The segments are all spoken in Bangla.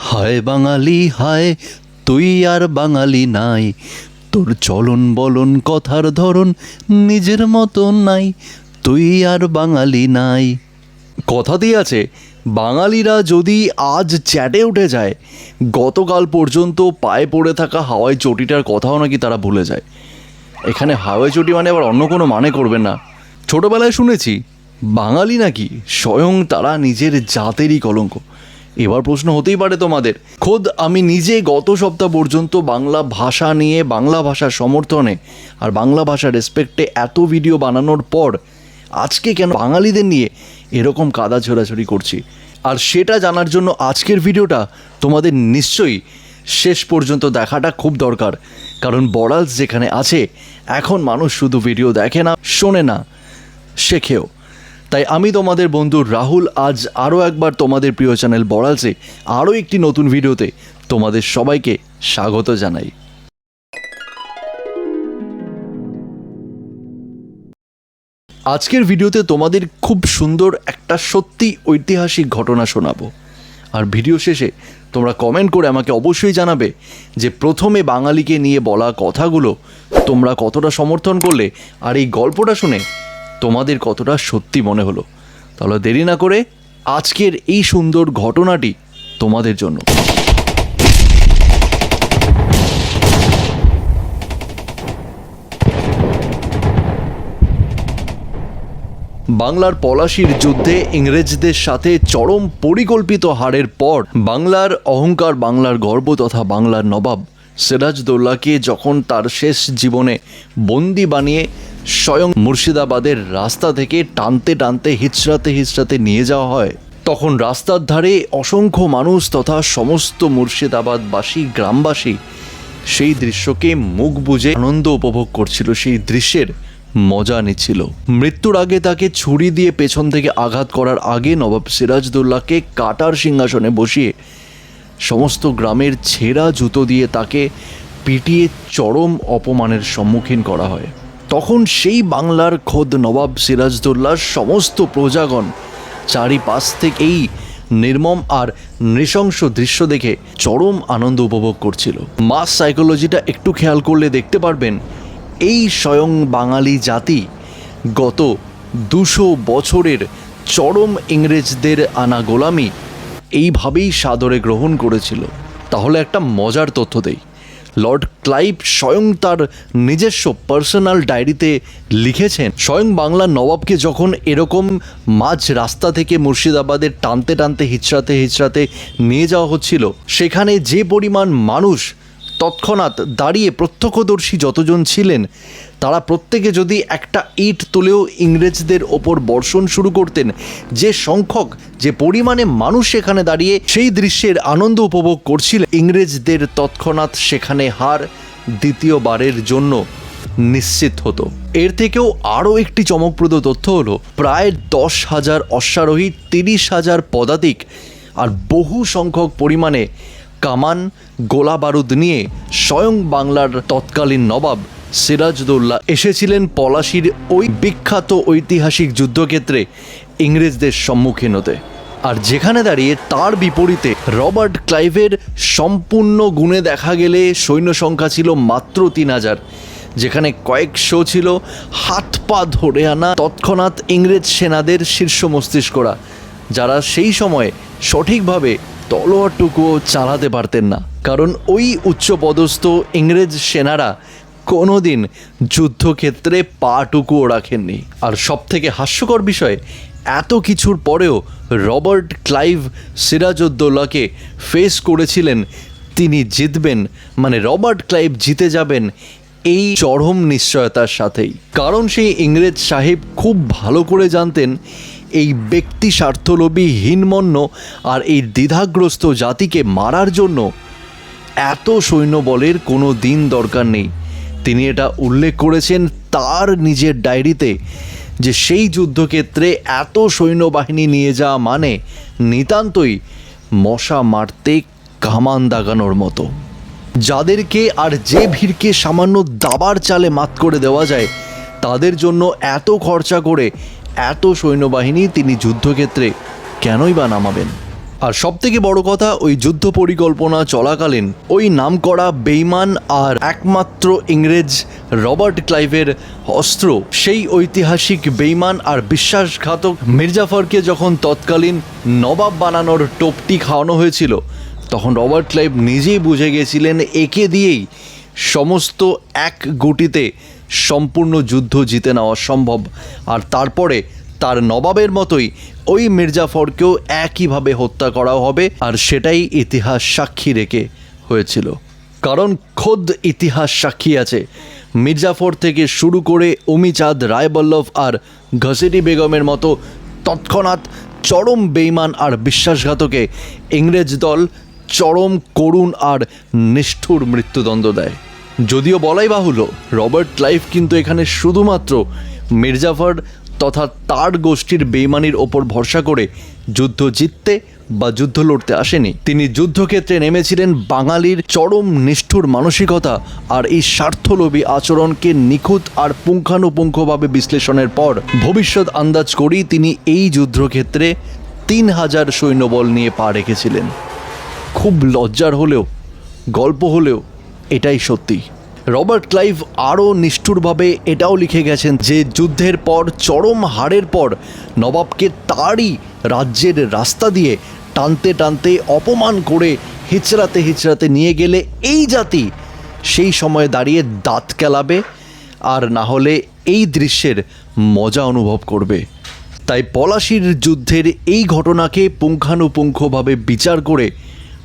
হায় বাঙালি, হায়, তুই আর বাঙালি নাই। তোর চলন বলন, কথার ধরন নিজের মতো নাই। তুই আর বাঙালি নাই। কথা দিয়ে আছে বাঙালিরা যদি আজ চ্যাটে উঠে যায়, গতকাল পর্যন্ত পায়ে পড়ে থাকা হাওয়াই চটিটার কথাও নাকি তারা ভুলে যায়। এখানে হাওয়াই চটি মানে আবার অন্য কোনো মানে করবেন না। ছোটবেলায় শুনেছি, বাঙালি নাকি স্বয়ং তারা নিজের জাতেরই কলঙ্ক। এবার প্রশ্ন হতেই পারে তোমাদের। খোদ আমি নিজে গত সপ্তাহ পর্যন্ত বাংলা ভাষা নিয়ে, বাংলা ভাষার সমর্থনে আর বাংলা ভাষার রেসপেক্টে এত ভিডিও বানানোর পর আজকে কেন বাঙালিদের নিয়ে এরকম কাদা ছোড়াছড়ি করছি? আর সেটা জানার জন্য আজকের ভিডিওটা তোমাদের নিশ্চয়ই শেষ পর্যন্ত দেখাটা খুব দরকার। কারণ বড়ালস যেখানে আছে, এখন মানুষ শুধু ভিডিও দেখে না, শোনে না, শেখেও। তাই আমি তোমাদের বন্ধু রাহুল আজ আরও একবার তোমাদের প্রিয় চ্যানেল বড়ালসে আরও একটি নতুন ভিডিওতে তোমাদের সবাইকে স্বাগত জানাই। আজকের ভিডিওতে তোমাদের খুব সুন্দর একটা সত্যি ঐতিহাসিক ঘটনা শোনাবো। আর ভিডিও শেষে তোমরা কমেন্ট করে আমাকে অবশ্যই জানাবে যে প্রথমে বাঙালিকে নিয়ে বলা কথাগুলো তোমরা কতটা সমর্থন করলে আর এই গল্পটা শুনে তোমাদের কতটা সত্যি মনে হলো? তাহলে দেরি না করে আজকের এই সুন্দর ঘটনাটি তোমাদের জন্য। বাংলার পলাশির যুদ্ধে ইংরেজদের সাথে চরম পরিকল্পিত হারের পর বাংলার অহংকার বাংলার গর্ব তথা বাংলার নবাব সিরাজদৌল্লাকে যখন তার শেষ জীবনে বন্দি বানিয়ে স্বয়ং মুর্শিদাবাদের রাস্তা থেকে টানতে টানতে, হিচড়াতে হিচড়াতে নিয়ে যাওয়া হয়। তখন রাস্তার ধারে অসংখ্য মানুষ তথা সমস্ত মুর্শিদাবাদবাসী, গ্রামবাসী সেই দৃশ্যকে মুখ বুজে আনন্দ উপভোগ করছিল, সেই দৃশ্যের মজা নিচ্ছিল। মৃত্যুর আগে তাকে ছুরি দিয়ে পেছন থেকে আঘাত করার আগে নবাব সিরাজদৌল্লাকে কাটার সিংহাসনে বসিয়ে সমস্ত গ্রামের ছেঁড়া জুতো দিয়ে তাকে পিটিয়ে চরম অপমানের সম্মুখীন করা হয়। তখন সেই বাংলার খোদ নবাব সিরাজদৌল্লার সমস্ত প্রজাগণ চারিপাশ থেকে এই নির্মম আর নৃশংস দৃশ্য দেখে চরম আনন্দ উপভোগ করছিল। মাস সাইকোলজিটা একটু খেয়াল করলে দেখতে পারবেন, এই স্বয়ং বাঙালি জাতি গত দুশো বছরের চরম ইংরেজদের আনা গোলামি এইভাবেই সাদরে গ্রহণ করেছিল। তাহলে একটা মজার তথ্য দেই। লর্ড ক্লাইভ স্বয়ং তার নিজস্ব পার্সোনাল ডায়েরিতে লিখেছেন। স্বয়ং বাংলার নবাবকে যখন এরকম মাঝ রাস্তা থেকে মুর্শিদাবাদের টানতে টানতে হিচড়াতে হিচড়াতে নিয়ে যাওয়া হচ্ছিল, সেখানে যে পরিমাণ মানুষ তৎক্ষণাৎ দাঁড়িয়ে প্রত্যক্ষদর্শী যতজন ছিলেন, তারা প্রত্যেকে যদি একটা ইট তুলেও ইংরেজদের ওপর বর্ষণ শুরু করতেন, যে সংখ্যক, যে পরিমাণে মানুষ সেখানে দাঁড়িয়ে সেই দৃশ্যের আনন্দ উপভোগ করছিল, ইংরেজদের তৎক্ষণাৎ সেখানে হার দ্বিতীয়বারের জন্য নিশ্চিত হতো। এর থেকেও আরও একটি চমকপ্রদ তথ্য হলো, প্রায় দশ হাজার অশ্বারোহী, তিরিশ হাজার পদাতিক, আর বহু সংখ্যক পরিমাণে কামান, গোলা বারুদ নিয়ে স্বয়ং বাংলার তৎকালীন নবাব সিরাজদৌল্লা এসেছিলেন পলাশির ওই বিখ্যাত ঐতিহাসিক যুদ্ধক্ষেত্রে ইংরেজদের সম্মুখীন হতে। আর যেখানে দাঁড়িয়ে তার বিপরীতে রবার্ট ক্লাইভের সম্পূর্ণ গুণে দেখা গেলে সৈন্য সংখ্যা ছিল মাত্র তিন হাজার, যেখানে কয়েকশো ছিল হাত পা ধরে আনা তৎক্ষণাৎ ইংরেজ সেনাদের শীর্ষ মস্তিষ্করা যারা সেই সময়ে সঠিকভাবে তলোয়ারটুকুও চালাতে পারতেন না। কারণ ওই উচ্চপদস্থ ইংরেজ সেনারা কোনোদিন যুদ্ধক্ষেত্রে পাটুকুও রাখেননি। আর সব থেকে হাস্যকর বিষয়, এত কিছুর পরেও রবার্ট ক্লাইভ সিরাজউদ্দৌলাকে ফেস করেছিলেন, তিনি জিতবেন মানে রবার্ট ক্লাইভ জিতে যাবেন এই চরম নিশ্চয়তার সাথেই। কারণ সেই ইংরেজ সাহেব খুব ভালো করে জানতেন এই ব্যক্তি স্বার্থলোভী, হীনমন্য আর এই দ্বিধাগ্রস্ত জাতিকে মারার জন্য এত সৈন্যবলের কোনো দিন দরকার নেই। তিনি এটা উল্লেখ করেছেন তার নিজের ডায়েরিতে যে সেই যুদ্ধক্ষেত্রে এত সৈন্যবাহিনী নিয়ে যাওয়া মানে নিতান্তই মশা মারতে কামান দাগানোর মতো। যাদেরকে আর যে ভিড়কে সামান্য দাবার চালে মাত করে দেওয়া যায়, তাদের জন্য এত খরচা করে এত সৈন্যবাহিনী তিনি যুদ্ধক্ষেত্রে কেনই বা নামাবেন? আর সব থেকে বড় কথা, ওই যুদ্ধ পরিকল্পনা চলাকালীন ওই নামকরা বেইমান আর একমাত্র ইংরেজ রবার্ট ক্লাইভের অস্ত্র, সেই ঐতিহাসিক বেইমান আর বিশ্বাসঘাতক মির্জাফরকে যখন তৎকালীন নবাব বানানোর টোপটি খাওয়ানো হয়েছিল, তখন রবার্ট ক্লাইভ নিজেই বুঝে গেছিলেন, একে দিয়েই সমস্ত এক গুটিতে সম্পূর্ণ যুদ্ধ জিতে নেওয়া সম্ভব। আর তারপরে তার নবাবের মতোই ওই মির্জাফরকেও একইভাবে হত্যা করা হবে, আর সেটাই ইতিহাস সাক্ষী রেখে হয়েছিল। কারণ খোদ ইতিহাস সাক্ষী আছে। মির্জাফর থেকে শুরু করে উমিচাঁদ রায়বল্লভ আর ঘসেটি বেগমের মতো তৎক্ষণাৎ চরম বেইমান আর বিশ্বাসঘাতকে ইংরেজ দল চরম করুণ আর নিষ্ঠুর মৃত্যুদণ্ড দেয়। যদিও বলাই বাহুল্য, রবার্ট ক্লাইভ কিন্তু এখানে শুধুমাত্র মির্জাফর তথা তার গোষ্ঠীর বেইমানির ওপর ভরসা করে যুদ্ধ জিততে বা যুদ্ধ লড়তে আসেনি। তিনি যুদ্ধক্ষেত্রে নেমেছিলেন বাঙালির চরম নিষ্ঠুর মানসিকতা আর এই স্বার্থলোভী আচরণকে নিখুঁত আর পুঙ্খানুপুঙ্খভাবে বিশ্লেষণের পর ভবিষ্যৎ আন্দাজ করেই তিনি এই যুদ্ধক্ষেত্রে তিন হাজার সৈন্যবল নিয়ে পা রেখেছিলেন। খুব লজ্জার হলেও, গল্প হলেও এটাই সত্যি। রবার্ট ক্লাইভ আরও নিষ্ঠুরভাবে এটাও লিখে গেছেন যে, যুদ্ধের পর, চরম হারের পর, নবাবকে তারই রাজ্যের রাস্তা দিয়ে টানতে টানতে অপমান করে হিচড়াতে হিচড়াতে নিয়ে গেলে এই জাতি সেই সময়ে দাঁড়িয়ে দাঁত কেলাবে আর না হলে এই দৃশ্যের মজা অনুভব করবে। তাই পলাশির যুদ্ধের এই ঘটনাকে পুঙ্খানুপুঙ্খভাবে বিচার করে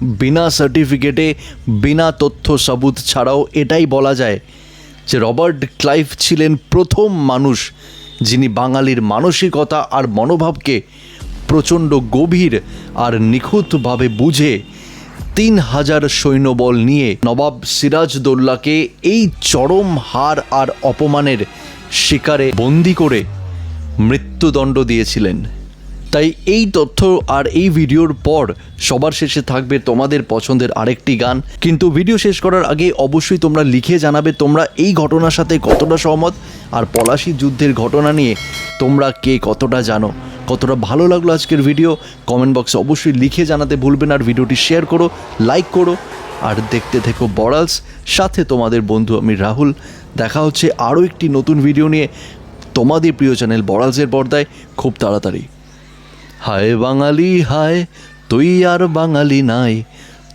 বিনা সার্টিফিকেটে, বিনা তথ্য সাবুত ছাড়াও এটাই বলা যায় যে রবার্ট ক্লাইভ ছিলেন প্রথম মানুষ যিনি বাঙালির মানসিকতা আর মনোভাবকে প্রচণ্ড গভীর আর নিখুঁতভাবে বুঝে তিন হাজার সৈন্যবল নিয়ে নবাব সিরাজদৌল্লাকে এই চরম হার আর অপমানের শিকারে বন্দি করে মৃত্যুদণ্ড দিয়েছিলেন। তাই এই তথ্য আর এই ভিডিওর পর সবার শেষে থাকবে তোমাদের পছন্দের আরেকটি গান। কিন্তু ভিডিও শেষ করার আগে অবশ্যই তোমরা লিখে জানাবে তোমরা এই ঘটনার সাথে কতটা সহমত আর পলাশি যুদ্ধের ঘটনা নিয়ে তোমরা কে কতটা জানো। কতটা ভালো লাগল আজকের ভিডিও? কমেন্ট বক্সে অবশ্যই লিখে জানাতে ভুলবেন আর ভিডিওটি শেয়ার করো, লাইক করো আর দেখতে থেকো বড়ালস। সাথে তোমাদের বন্ধু আমি রাহুল। দেখা হচ্ছে আরও একটি নতুন ভিডিও নিয়ে তোমাদের প্রিয় চ্যানেল বড়ালসের পর্দায়। খুব তাড়াতাড়ি। হায় বাঙালি, হায়, তুই আর বাঙালি নাই।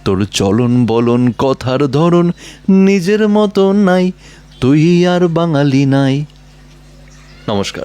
তোর চলন বলন, কথার ধরন নিজের মতো নাই, তুই আর বাঙালি নাই। নমস্কার।